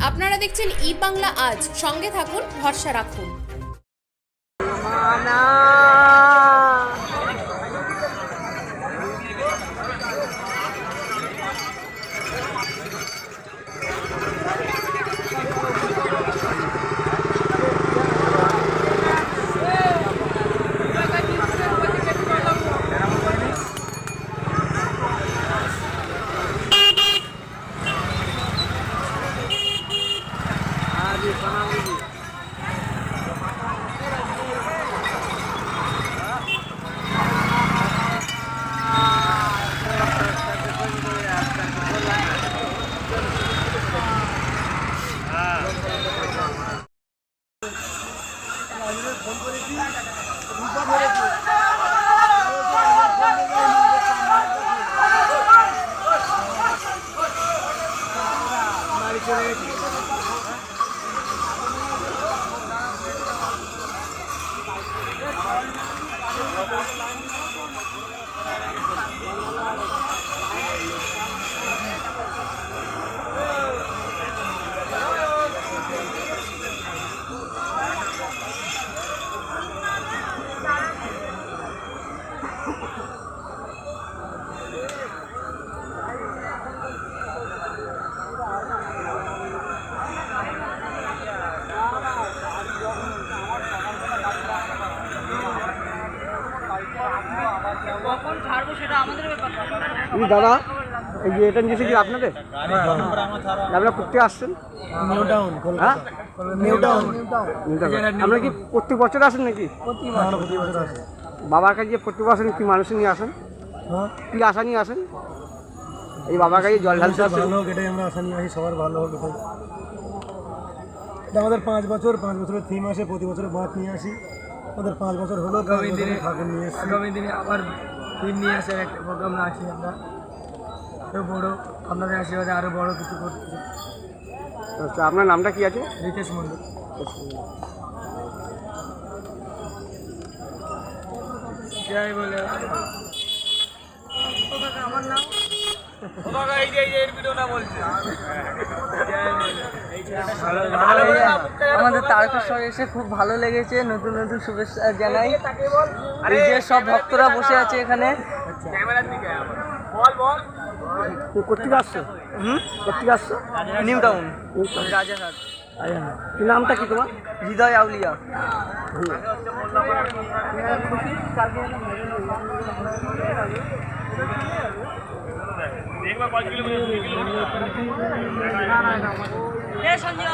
আপনারা দেখছেন ই বাংলা আজ। সঙ্গে থাকুন ভরসা রাখুন। এই দাদা এই যে এটা নিয়েছে কি আপনাদের? আপনারা করতে আসছেন? নিউ টাউন হ্যাঁ? নিউ টাউন আপনারা কি প্রত্যেক বছর আসেন নাকি? বাবার কাছে প্রত্যেক বছর কি মানুষ নিয়ে আসেন? হ্যাঁ? কি আশা নিয়ে আসেন? এই বাবার কাছে জল ঢালতে আসেন? ভালো হোক এটাই আমরা আশা নিয়ে আসি সবার ভালো হোক এটা আমাদের পাঁচ বছর পাঁচ বছরের থিম আসে প্রতি বছর বাঁধ নিয়ে আসি। আমাদের পাঁচ বছর হলো ঠাকুর নিয়ে আগামী দিনে আবার টিম নিয়ে এসে একটা প্রোগ্রাম রাখছি আমরা। আরও বড়ো আপনাদের আশীর্বাদে আরও বড় কিছু করতে আচ্ছা আপনার নামটা কি আছে? রিতেশ মন্ডল জয় বলে। আমাদের তারকেশ্বর এসে খুব ভালো লেগেছে। নতুন নতুন শুভেচ্ছা জানাই। এই যে সব ভক্তরা বসে আছে এখানে। কোথেকে আসছো? হুম? কোথেকে আসছো? নিউ টাউন। রাজারহাট। নামটা কি তোমার? হৃদয় আউলিয়া। 别生气哦。